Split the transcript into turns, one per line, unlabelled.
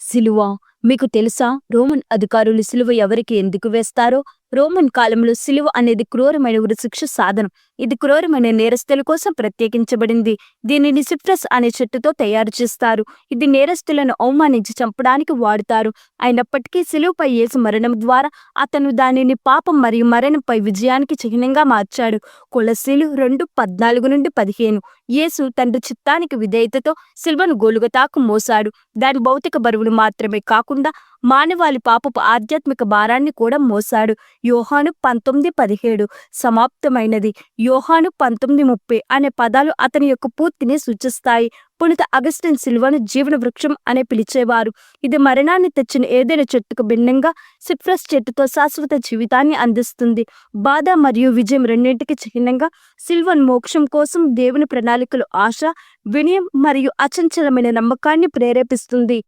సిలువ మీకు తెలుసా? రోమన్ అధికారులు సిలువ ఎవరికి ఎందుకు వేస్తారో? రోమన్ కాలంలో సిలువ అనేది క్రూరమైన ఉరిశిక్ష సాధనం. ఇది క్రూరమైన నేరస్తుల కోసం ప్రత్యేకించబడింది. దీనిని సిట్రస్ అనే చెట్టుతో తయారు చేస్తారు. ఇది నేరస్తులను అవమానించి చంపడానికి వాడుతారు. అయినప్పటికీ సిలువపై యేసు మరణం ద్వారా అతను దానిని పాపం మరియు మరణంపై విజయానికి చిహ్నంగా మార్చాడు. కొలసీలు రెండు పద్నాలుగు నుండి పదిహేను. యేసు తండ్రి చిత్తానికి విధేయతతో సిల్వను గోలుగతాకు మోసాడు. దాని భౌతిక బరువును మాత్రమే కాకుండా మానవాళి పాపపు ఆధ్యాత్మిక భారాన్ని కూడా మోసాడు. యోహాను పంతొమ్మిది పదిహేడు. సమాప్తమైనది. యోహాను పంతొమ్మిది ముప్పై అనే పదాలు అతని యొక్క పూర్తిని సూచిస్తాయి. పునిత అగస్టిన్ సిల్వను జీవన వృక్షం అనే పిలిచేవారు. ఇది మరణాన్ని తెచ్చిన ఏదైనా చెట్టుకు భిన్నంగా సిప్రస్ చెట్టుతో శాశ్వత జీవితాన్ని అందిస్తుంది. బాధ మరియు విజయం రెండింటికి చిహ్నంగా సిల్వన్ మోక్షం కోసం దేవుని ప్రణాళికలు ఆశ వినయం మరియు అచంచలమైన నమ్మకాన్ని ప్రేరేపిస్తుంది.